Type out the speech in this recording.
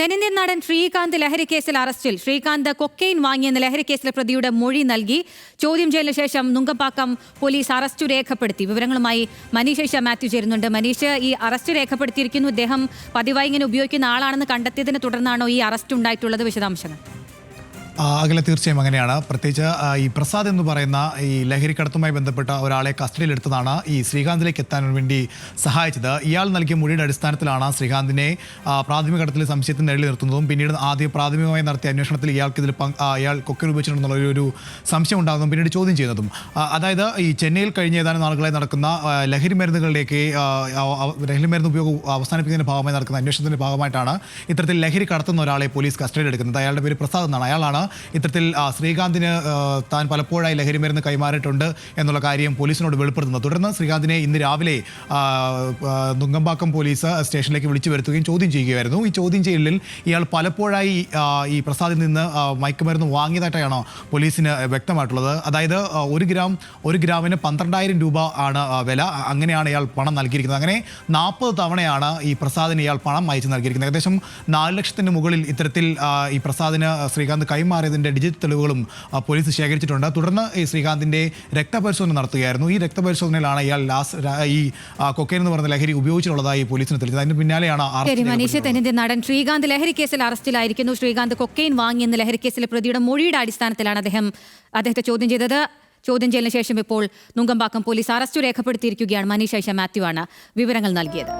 തെന്നിന്ത്യൻ നടൻ ശ്രീകാന്ത് ലഹരിക്കേസിൽ കേസിൽ അറസ്റ്റിൽ. ശ്രീകാന്ത് കൊക്കെയിൻ വാങ്ങിയെന്ന ലഹരിക്കേസിലെ പ്രതിയുടെ മൊഴി നൽകി. ചോദ്യം ചെയ്യലിന് ശേഷം നുങ്കമ്പാക്കം പോലീസ് അറസ്റ്റ് രേഖപ്പെടുത്തി. വിവരങ്ങളുമായി മനീഷ മാത്യു ചേരുന്നുണ്ട്. മനീഷ് ഈ അറസ്റ്റ് രേഖപ്പെടുത്തിയിരിക്കുന്നു. ഇദ്ദേഹം പതിവായി ഇങ്ങനെ ഉപയോഗിക്കുന്ന ആളാണെന്ന് കണ്ടെത്തിയതിനെ തുടർന്നാണോ ഈ അറസ്റ്റ് ഉണ്ടായിട്ടുള്ളത്? വിശദാംശങ്ങൾ. അഖില തീർച്ചയായും അങ്ങനെയാണ്. പ്രത്യേകിച്ച് ഈ പ്രസാദ് എന്ന് പറയുന്ന ഈ ലഹരി കടത്തുമായി ബന്ധപ്പെട്ട ഒരാളെ കസ്റ്റഡിയിലെടുത്തതാണ് ഈ ശ്രീകാന്തിലേക്ക് എത്താൻ വേണ്ടി സഹായിച്ചത്. ഇയാൾ നൽകിയ മൊഴിയുടെ അടിസ്ഥാനത്തിലാണ് ശ്രീകാന്തിനെ പ്രാഥമിക ഘട്ടത്തിൽ സംശയത്തിന് നേടി നിർത്തുന്നതും പിന്നീട് ആദ്യ പ്രാഥമികമായി നടത്തിയ അന്വേഷണത്തിൽ ഇയാൾക്ക് ഇതിൽ ഇയാൾ കൊക്കൻ ഉപയോഗിച്ചിട്ടുണ്ടെന്നുള്ള ഒരു- സംശയം ഉണ്ടാകുന്നതും പിന്നീട് ചോദ്യം ചെയ്യുന്നതും. അതായത് ഈ ചെന്നൈയിൽ കഴിഞ്ഞ ഏതാനും നാളുകളായി നടക്കുന്ന ലഹരി ആ, ലഹരി മരുന്ന് ഉപയോഗം അവസാനിപ്പിക്കുന്നതിന്റെ ഭാഗമായി നടക്കുന്ന അന്വേഷണത്തിന്റെ ഭാഗമായിട്ടാണ് ഇത്തരത്തിൽ ലഹരി കടത്തുന്ന ഒരാളെ പോലീസ് കസ്റ്റഡിയിൽ എടുക്കുന്നത് അയാളുടെ പേര് പ്രസാദ് എന്നാണ്. അയാളാണ് ഇത്തരത്തിൽ ശ്രീകാന്തിന് താൻ പലപ്പോഴായി ലഹരി മരുന്ന് കൈമാറിയിട്ടുണ്ട് എന്നുള്ള കാര്യം പോലീസിനോട് വെളിപ്പെടുത്തുന്നത് തുടർന്ന് ശ്രീകാന്തിനെ ഇന്ന് രാവിലെ നുങ്കമ്പാക്കം പോലീസ് സ്റ്റേഷനിലേക്ക് വിളിച്ചു വരുത്തുകയും ചോദ്യം ചെയ്യുകയായിരുന്നു. ഈ ചോദ്യം ചെയ്യലിൽ ഇയാൾ പലപ്പോഴായി ഈ പ്രസാദിൽ നിന്ന് മയക്കുമരുന്ന് വാങ്ങിയതായിട്ടാണ് പോലീസിന് വ്യക്തമായിട്ടുള്ളത്. അതായത് ഒരു ഗ്രാം ഒരു ഗ്രാമിന് പന്ത്രണ്ടായിരം രൂപ ആണ് വില. അങ്ങനെയാണ് ഇയാൾ പണം നൽകിയിരിക്കുന്നത്. അങ്ങനെ നാൽപ്പത് തവണയാണ് ഈ പ്രസാദിന് ഇയാൾ പണം അയച്ചു നൽകിയിരിക്കുന്നത്. ഏകദേശം നാല് ലക്ഷത്തിന് മുകളിൽ ഇത്തരത്തിൽ ഈ പ്രസാദിന് ശ്രീകാന്ത് കൈമാറിയതിന്റെ ഡിജിറ്റൽ തെളിവുകളും പോലീസ് ശേഖരിച്ചിട്ടുണ്ട്. തുടർന്ന് ഈ ശ്രീകാന്തിന്റെ രക്തപരിശോധന നടത്തുകയായിരുന്നു. ഈ രക്തപരിശോധനയിലാണ് ഇയാൾ ലാസ്റ്റ് ഈ കൊക്കൈൻ എന്ന് പറഞ്ഞ ലഹരി ഉപയോഗിച്ചിട്ടുള്ളതായി പോലീസിന് തെളിഞ്ഞത് അതിന് പിന്നാലെയാണ് മനീഷ്. നടൻ ശ്രീകാന്ത് ലഹരി കേസിൽ അറസ്റ്റിലായിരിക്കുന്നു. ശ്രീകാന്ത് കൊക്കൈൻ വാങ്ങിയെന്ന ലഹരി കേസിലെ പ്രതിയുടെ മൊഴിയുടെ അടിസ്ഥാനത്തിലാണ് അദ്ദേഹം അദ്ദേഹത്തെ ചോദ്യം ചെയ്തത്. ചോദ്യം ചെയ്യലിന് ശേഷം ഇപ്പോൾ നുങ്കമ്പാക്കം പോലീസ് അറസ്റ്റ് രേഖപ്പെടുത്തിയിരിക്കുകയാണ്. മനീഷ് ഐഷ മാത്യു ആണ് വിവരങ്ങൾ നൽകിയത്.